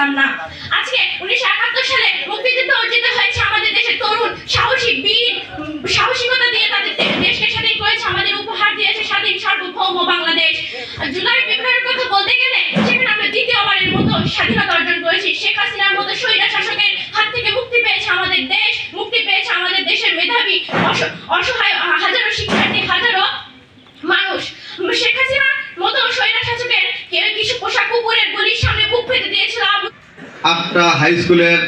পারতাম না। আজকে উনিশশো একাত্তর সালে মুক্তিযুদ্ধ অর্জিত হয়েছে আমাদের দেশের তরুণ, সাহসী, বীর, সাহসিকতা দিয়ে তাদের দেশকে স্বাধীন করেছে, আমাদের উপহার দিয়েছে স্বাধীন, সার্বভৌম বাংলাদেশ। জুলাই বিপ্লবের কথা বলতে গেলে সেখানে আমরা দ্বিতীয়বারের মতো স্বাধীনতা অর্জন করেছি। শেখ হাসিনার মতো স্বৈরা শাসকের হাত থেকে মুক্তি পেয়েছে আমাদের দেশ, মুক্তি পেয়েছে আমাদের দেশের মেধাবী, অস- অসহায়, হাজারো শিক্ষার্থী, হাজারো মানুষ। আটটা হাই স্কুলের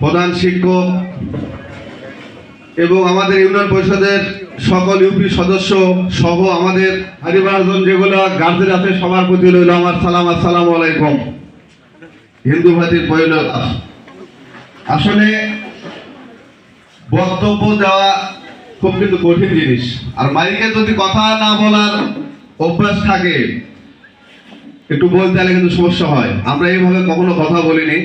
প্রধান শিক্ষক এবং আমাদের ইউনিয়ন পরিষদের সকল ইউপি সদস্য সহ আমাদের পরিবারজন যেগুলো গার্জেন আছে, সবার প্রতি রইল আমার সালাম, আসসালাম আলাইকুম। হিন্দু ভাতির পয়ল আসলে বক্তব্য দেওয়া খুব কিন্তু কঠিন জিনিস। আর মাইকে যদি কথা না বলার অভ্যাস থাকে একটু বলতে গেলে কিন্তু সমস্যা হয়। আমরা এইভাবে কখনো কথা বলিনি।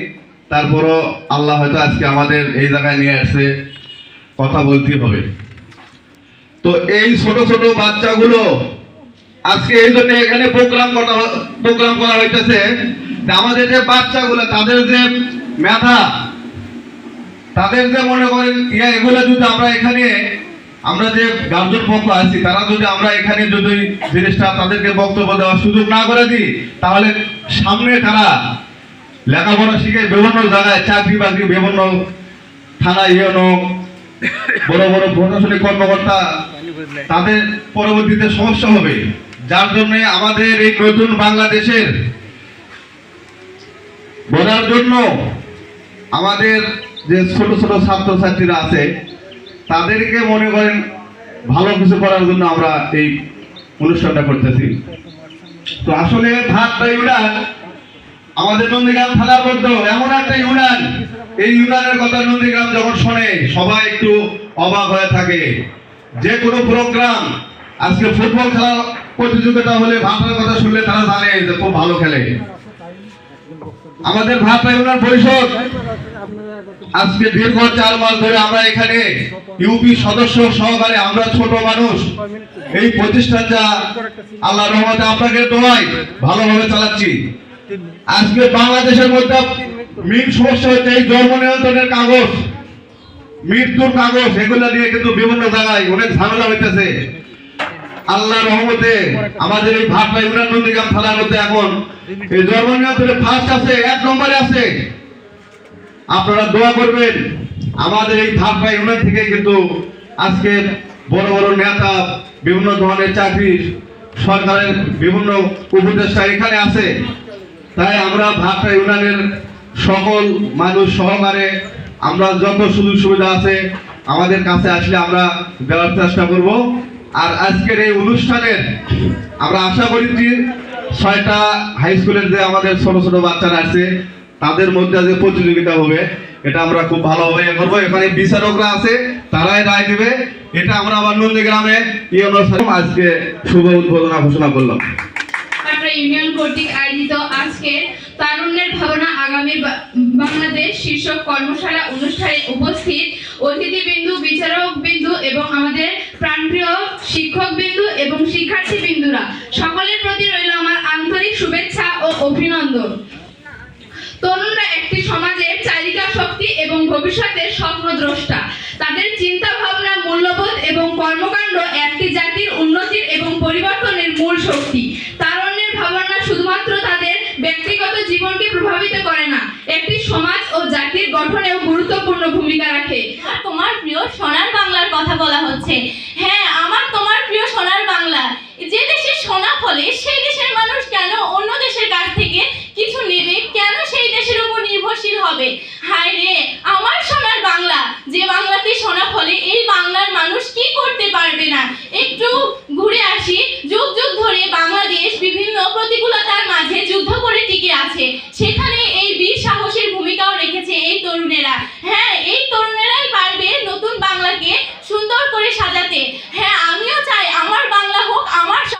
তারপরও আল্লাহ হয়তো আজকে আমাদের এই জায়গায় নিয়ে আসছে কথা বলতে হবে। তো এই ছোট ছোট বাচ্চাগুলো আজকে এই জন্য এখানে প্রোগ্রাম করা প্রোগ্রাম করা হইতেছে আমাদের যে বাচ্চাগুলো, তাদের যে মেধা, তাদের যে মনে করেন এগুলো যদি আমরা এখানে আমরা যে গার্জেন পক্ষ আছি, তারা যদি আমরা এখানে যদি জিনিসটা তাদেরকে বক্তব্য দেওয়ার সুযোগ না করে দিই, তাহলে সামনে তারা লেখাপড়া শিখে বিভিন্ন জায়গায় চাকরি বাকরি, বিভিন্ন থানা ইউনো বড় বড় প্রশাসনিক কর্মকর্তা, তাদের পরবর্তীতে সমস্যা হবে। যার জন্য আমাদের এই নতুন বাংলাদেশের বোঝার জন্য আমাদের যে ছোট ছোট ছাত্রছাত্রীরা আছে তাদেরকে মনে করেন ভালো কিছু করার জন্য আমরা এই অনুষ্ঠানটা করতেছি। তো আসলে ভাতটা ইউনিয়ন আমাদের নন্দীগ্রাম থানার মধ্যে এমন একটা ইউনিয়ন এই ইউনিয়নের কথা নন্দীগ্রাম যখন শোনে, সবাই একটু অবাক হয়ে থাকে। যে কোনো প্রোগ্রাম আজকে ফুটবল খেলা প্রতিযোগিতা হলে ভাটার কথা শুনলে তারা জানে যে খুব ভালো খেলে। আমাদের ইউনিয়ন পরিষদ আজকে দীর্ঘ চার মাস ধরে আমরা এখানে ইউপি সদস্য সহকারে আমরা ছোট মানুষ। এই প্রতিষ্ঠানটা আল্লাহ রহমতে আপনাকে দোয়াই ভালোভাবে চালাচ্ছি। আজকে বাংলাদেশের মধ্যে মেন সমস্যা হচ্ছে এই জন্ম নিয়ন্ত্রণের কাগজ, মৃত্যুর কাগজ, এগুলো নিয়ে কিন্তু বিভিন্ন জায়গায় অনেক ঝামেলা হইতেছে। আল্লাহ রহমতে আমাদের এই ভাটনা ইমরান নন্দীগ্রাম থানার মধ্যে এখন এই জন্ম নিয়ন্ত্রণে ফার্স্ট আছে, এক নম্বরে আছে। আপনারা দোয়া করবেন। আমাদের এই ভাটনা ইউনিয়ন থেকে কিন্তু আজকে বড় বড় নেতা, বিভিন্ন ধরনের চাকরি সরকারের বিভিন্ন উপদেষ্টা এখানে আছে। তাই আমরা ভাটনা ইউনিয়নের সকল মানুষ সহকারে আমরা যত সুযোগ সুবিধা আছে আমাদের কাছে আসলে আমরা দেওয়ার চেষ্টা করব। আর আজকের এই অনুষ্ঠানের আমরা আশা করি যে ছয়টা হাই স্কুলের যে আমাদের ছোট ছোট বাচ্চারা আছে তাদের মধ্যে যে প্রতিযোগিতা হবে। এটা আমরা খুব ভালোভাবে ইয়ে করব। এখানে বিচারকরা আছে, তারাই রায় দেবে। এটা আমরা আবার নন্দীগ্রামে এই অনুষ্ঠানে আজকে শুভ উদ্বোধনা ঘোষণা করলাম। ইউনিয়ন কর্তৃক আয়োজিত আজকের তারুণ্যের ভাবনা আগামী বাংলাদেশ শীর্ষক কর্মশালা অনুষ্ঠানে উপস্থিত অতিথিবৃন্দু বিচারক বিন্দু এবং আমাদের প্রাণপ্রিয় শিক্ষক বিন্দু এবং শিক্ষার্থী বিন্দুরা সকলের প্রতি রইল আমার আন্তরিক শুভেচ্ছা ও অভিনন্দন। তরুণরা একটি সমাজের চালিকা শক্তি এবং ভবিষ্যতের স্বপ্নদ্রষ্টা। তাদের চিন্তা ভাবনা মূল্যবোধ এবং কর্মকাণ্ড একটি জাতির উন্নতির এবং পরিবর্তনের মূল শক্তি। তারুণ্যের ভাবনা শুধুমাত্র তাদের ব্যক্তিগত জীবনকে প্রভাবিত করে না, একটি সমাজ ও জাতির গঠনেও গুরুত্বপূর্ণ ভূমিকা রাখে। তোমার প্রিয় সোনার বাংলার কথা বলা হচ্ছে। হ্যাঁ আমার তোমার প্রিয় সোনার বাংলা। যে দেশে সোনা ফলে সেই দেশের মানুষ কেন অন্য দেশের কাছ থেকে কিছু নেবে কেন সেই দেশের উপর নির্ভরশীল হবে। হায় রে, আমার সোনার বাংলা। যে বাংলাতে সোনা ফলে এই বাংলার মানুষ কি করতে পারবে না? একটু ঘুরে আসি। যুগ যুগ ধরে বাংলাদেশ বিভিন্ন প্রতিকূলতার মাঝে যুদ্ধ করে টিকে আছে। সেখানে এই বীর সাহসের ভূমিকাও রেখেছে এই তরুণেরা। হ্যাঁ এই তরুণেরাই পারবে নতুন বাংলাকে সুন্দর করে সাজাতে।